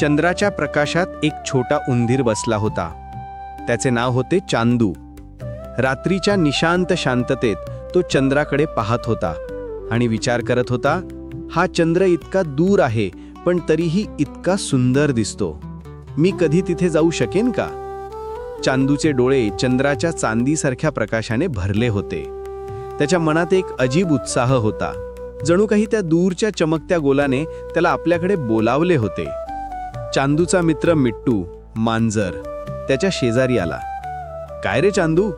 चंद्राच्या प्रकाशात एक छोटा उंदीर बसला होता. त्याचे नाव होते चांदू. रात्रीच्या निशांत शांततेत तो चंद्राकडे पाहत होता आणि विचार करत होता हा चंद्र इतका दूर आहे पण तरीही इतका सुंदर दिसतो. मी कधी तिथे जाऊ शकेन का? चांदूचे डोळे चंद्राच्या चांदीसारख्या प्रकाशाने भरले होते. त्याच्या मनात एक अजीब उत्साह होता. जणू काही त्या दूरच्या चमकत्या गोलाने त्याला आपल्याकडे बोलावले होते. चांदूचा मित्र मिट्टू मांजर त्याच्या शेजारी आला. काय रे चांदू?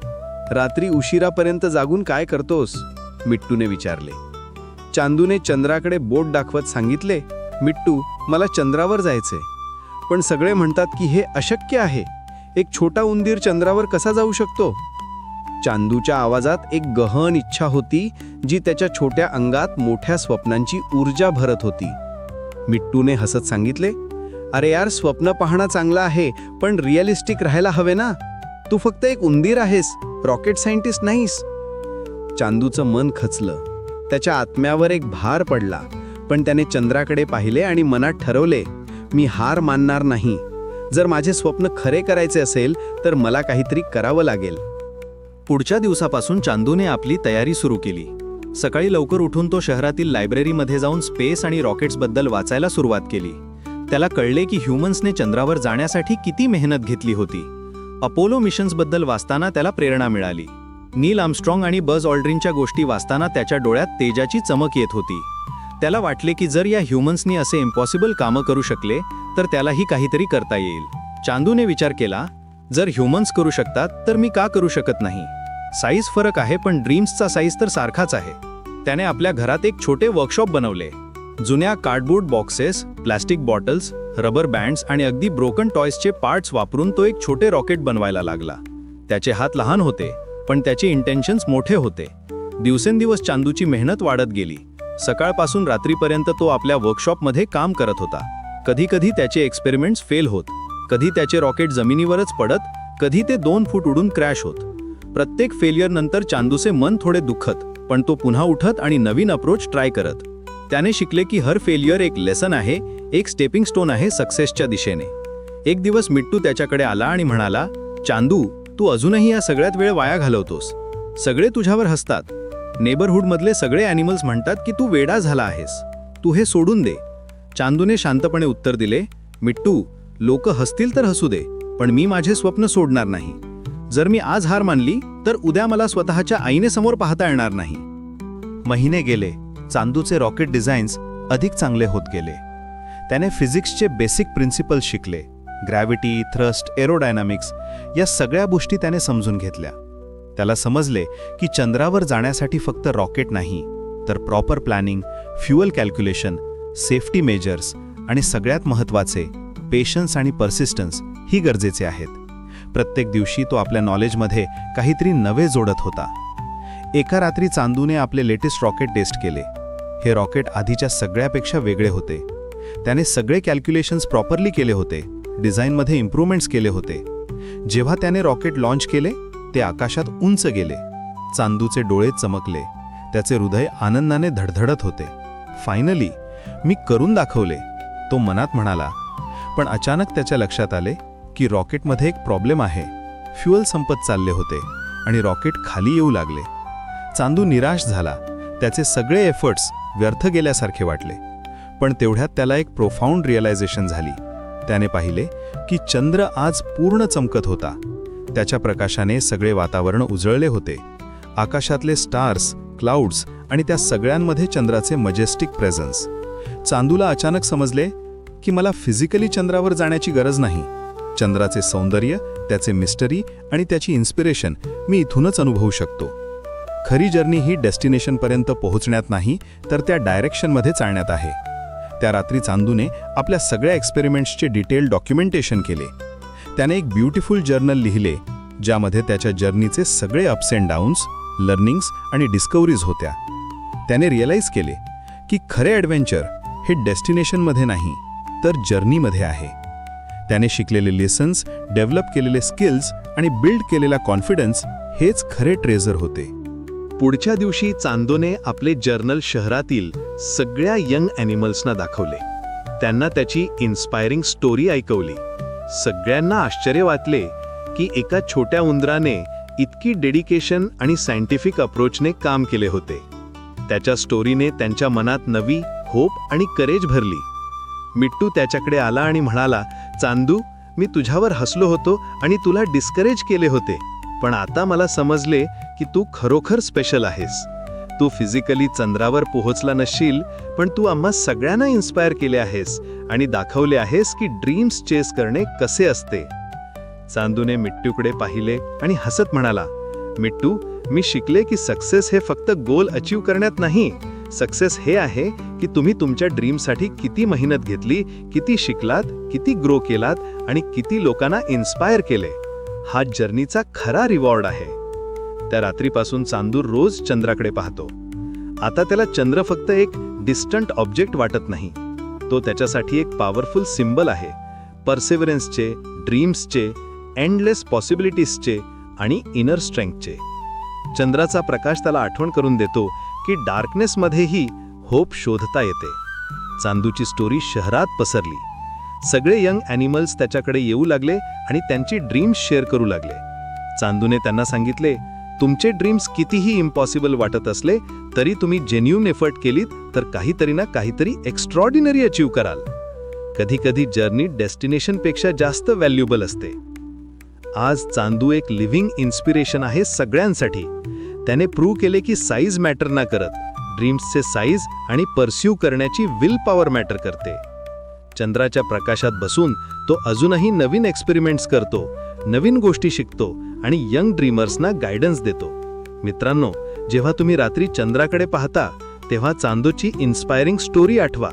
रात्री उशिरापर्यंत जागून काय करतोस? मिट्टूने विचारले. चांदूने चंद्राकडे बोट दाखवत सांगितले मिट्टू मला चंद्रावर जायचे पण सगळे म्हणतात की हे अशक्य आहे. एक छोटा उंदीर चंद्रावर कसा जाऊ शकतो? चांदूच्या आवाजात एक गहन इच्छा होती जी त्याच्या छोट्या अंगात मोठ्या स्वप्नांची ऊर्जा भरत होती. मिट्टूने हसत सांगितले अरे यार स्वप्न पाहणं चांगलं आहे पण रिअलिस्टिक राहायला हवे ना. तू फक्त एक उंदीर आहेस रॉकेट सायंटिस्ट नाहीस. चांदूचं मन खचलं. त्याच्या आत्म्यावर एक भार पडला पण त्याने चंद्राकडे पाहिले आणि मनात ठरवले मी हार मानणार नाही. जर माझे स्वप्न खरे करायचे असेल तर मला काहीतरी करावं लागेल. पुढच्या दिवसापासून चांदूने आपली तयारी सुरू केली. सकाळी लवकर उठून तो शहरातील लायब्ररीमध्ये जाऊन स्पेस आणि रॉकेट्सबद्दल वाचायला सुरुवात केली. त्याला कळले की ह्युमन्सने चंद्रावर जाण्यासाठी किती मेहनत घेतली होती. अपोलो मिशन्सबद्दल वाचताना त्याला प्रेरणा मिळाली. नील आमस्ट्रॉंग आणि बज ऑल्ड्रिनच्या गोष्टी वाचताना त्याच्या डोळ्यात तेजाची चमक येत होती. त्याला वाटले की जर या ह्युमन्सनी असे इम्पॉसिबल कामं करू शकले तर त्यालाही काहीतरी करता येईल. चांदूने विचार केला जर ह्युमन्स करू शकतात तर मी का करू शकत नाही? साईज फरक आहे पण ड्रीम्सचा साईज तर सारखाच आहे. त्याने आपल्या घरात एक छोटे वर्कशॉप बनवले. जुन्या cardboard boxes plastic bottles rubber bands आणि अगदी ब्रोकन टॉयसचे पार्ट्स वापरून तो एक छोटे रॉकेट बनवायला लागला. त्याचे हात लहान होते पण त्याचे इंटेन्शन्स मोठे होते. दिवसेंदिवस चांदूची मेहनत वाढत गेली. सकाळपासून रात्रीपर्यंत तो आपल्या वर्कशॉपमध्ये काम करत होता. कधीकधी त्याचे एक्सपेरिमेंट्स फेल होत. कधी त्याचे रॉकेट जमिनीवरच पडत कधी ते दोन फूट उडून क्रॅश होत. प्रत्येक फेलियर नंतर चांदूचे मन थोडे दुखत पण तो पुन्हा उठत आणि नवीन अप्रोच ट्राय करत. त्याने शिकले की हर फेलियर एक लेसन आहे एक स्टेपिंग स्टोन आहे सक्सेसच्या दिशेने. एक दिवस मिट्टू त्याच्याकडे आला आणि म्हणाला चांदू तू अजूनही या सगळ्यात वेळ वाया घालवतोस. सगळे तुझ्यावर हसतात. नेबरहूडमधले सगळे ॲनिमल्स म्हणतात की तू वेडा झाला आहेस. तू हे सोडून दे. चांदूने शांतपणे उत्तर दिले मिट्टू लोक हसतील तर हसू दे पण मी माझे स्वप्न सोडणार नाही. जर मी आज हार मानली तर उद्या मला स्वतःच्या आईने समोर पाहता येणार नाही. महिने गेले. चांदूचे रॉकेट डिझाईन्स अधिक चांगले होत गेले. त्याने फिजिक्सचे बेसिक प्रिन्सिपल शिकले. ग्रॅव्हिटी थ्रस्ट एरोडायनामिक्स या सगळ्या गोष्टी त्याने समजून घेतल्या. त्याला समजले की चंद्रावर जाण्यासाठी फक्त रॉकेट नाही तर proper planning fuel calculation safety measures आणि सगळ्यात महत्त्वाचे पेशन्स आणि पर्सिस्टन्स ही गरजेचे आहेत. प्रत्येक दिवशी तो आपल्या नॉलेजमध्ये काहीतरी नवे जोडत होता. एका रात्री चांदूने आपले लेटेस्ट रॉकेट टेस्ट केले. हे रॉकेट आधीच्या सगळ्यापेक्षा वेगळे होते. त्याने सगळे कॅल्क्युलेशन्स प्रॉपरली केले होते डिझाईनमध्ये इम्प्रूव्हमेंट्स केले होते. जेव्हा त्याने रॉकेट लॉन्च केले ते आकाशात उंच गेले. चांदूचे डोळे चमकले. त्याचे हृदय आनंदाने धडधडत होते. फायनली मी करून दाखवले तो मनात म्हणाला. पण अचानक त्याच्या लक्षात आले की रॉकेटमध्ये एक प्रॉब्लेम आहे. फ्युअल संपत चालले होते आणि रॉकेट खाली येऊ लागले. चांदू निराश झाला. त्याचे सगळे एफर्ट्स व्यर्थ गेल्यासारखे वाटले. पण तेवढ्यात त्याला एक प्रोफाऊंड रिअलायझेशन झाली. त्याने पाहिले की चंद्र आज पूर्ण चमकत होता. त्याच्या प्रकाशाने सगळे वातावरण उजळले होते. आकाशातले स्टार्स क्लाउड्स आणि त्या सगळ्यांमध्ये चंद्राचे मजेस्टिक प्रेझन्स चांदूला अचानक समजले की मला फिजिकली चंद्रावर जाण्याची गरज नाही. चंद्राचे सौंदर्य त्याचे मिस्टरी आणि त्याची इन्स्पिरेशन मी इथूनच अनुभवू शकतो. खरी जर्नी ही डेस्टिनेशनपर्यंत पोहोचण्यात नाही तर त्या डायरेक्शनमध्ये चालण्यात आहे. त्या रात्री चांदूने आपल्या सगळ्या एक्सपेरिमेंट्सचे डिटेल डॉक्युमेंटेशन केले. त्याने एक ब्युटिफुल जर्नल लिहिले ज्यामध्ये त्याच्या जर्नीचे सगळे अप्स अँड डाऊन्स लर्निंग्स आणि डिस्कवरीज होत्या. त्याने रिअलाईज केले की खरे ॲडव्हेंचर हे डेस्टिनेशनमध्ये नाही तर जर्नीमध्ये आहे. त्याने शिकलेले लेसन्स डेव्हलप केलेले स्किल्स आणि बिल्ड केलेला कॉन्फिडन्स हेच खरे ट्रेझर होते. पुढच्या दिवशी चांदोने आपले जर्नल शहरातील सगळ्या यंग ॲनिमल्सना दाखवले. त्यांना त्याची इन्स्पायरिंग स्टोरी ऐकवली. सगळ्यांना आश्चर्य वाटले की एका छोट्या उंदराने इतकी डेडिकेशन आणि सायंटिफिक अप्रोचने काम केले होते. त्याच्या स्टोरीने त्यांच्या मनात नवी होप आणि करेज भरली. मिट्टू त्याच्याकडे आला आणि म्हणाला चांदू मी तुझ्यावर हसलो होतो आणि तुला डिस्करेज केले होते. पण आता मला समजले की तू खरोखर स्पेशल आहेस. तू फिजिकली चंद्रावर पोहोचला नसशील पण तू आम्हा सगळ्यांना इन्स्पायर केले आहेस आणि दाखवले आहेस की ड्रीम्स चेस करणे कसे असते. चांदूने मिट्टूकडे पाहिले आणि हसत म्हणाला मिट्टू मी शिकले की सक्सेस हे फक्त गोल अचीव करण्यात नाही. सक्सेस हे आहे की तुम्ही तुमच्या ड्रीमसाठी किती मेहनत घेतली किती शिकलात किती ग्रो केलात आणि किती लोकांना इन्स्पायर केले. हा जर्नीचा खरा रिवॉर्ड आहे. त्या रात्रीपासून चांदूर रोज चंद्राकडे पाहतो. आता त्याला चंद्र फक्त एक डिस्टंट ऑब्जेक्ट वाटत नाही. तो त्याच्यासाठी एक पॉवरफुल सिम्बल आहे. पर्सेवरन्सचे ड्रीम्सचे एंडलेस पॉसिबिलिटीजचे आणि इनर स्ट्रेंथचे चंद्राचा प्रकाश त्याला आठवण करून देतो की डार्कनेसमध्येही होप शोधता येते. चांदूची स्टोरी शहरात पसरली. सगळे यंग ॲनिमल्स त्याच्याकडे येऊ लागले आणि त्यांची ड्रीम्स शेअर करू लागले. चांदूने त्यांना सांगितले तुमचे ड्रीम्स कितीही इम्पॉसिबल वाटत असले तरी तुम्ही जेन्युन एफर्ट केलीत तर काहीतरी ना काहीतरी एक्स्ट्रॉर्डिनरी अचीव कराल. कधी कधी जर्नी डेस्टिनेशनपेक्षा जास्त व्हॅल्युबल असते. आज चांदू एक लिव्हिंग इन्स्पिरेशन आहे सगळ्यांसाठी. त्याने प्रूव्ह केले की साईज मॅटर ना करत. ड्रीम्सचे साईज आणि परस्यू करण्याची विल पॉवर मॅटर करते. चंद्राच्या प्रकाशात बसून तो अजूनही नवीन एक्सपेरिमेंट्स करतो. नवीन गोष्टी शिकतो आणि यंग ड्रीमर्सना गायडन्स देतो. मित्रांनो जेव्हा तुम्ही रात्री चंद्राकडे पाहता तेव्हा चांदूची इन्स्पायरिंग स्टोरी आठवा.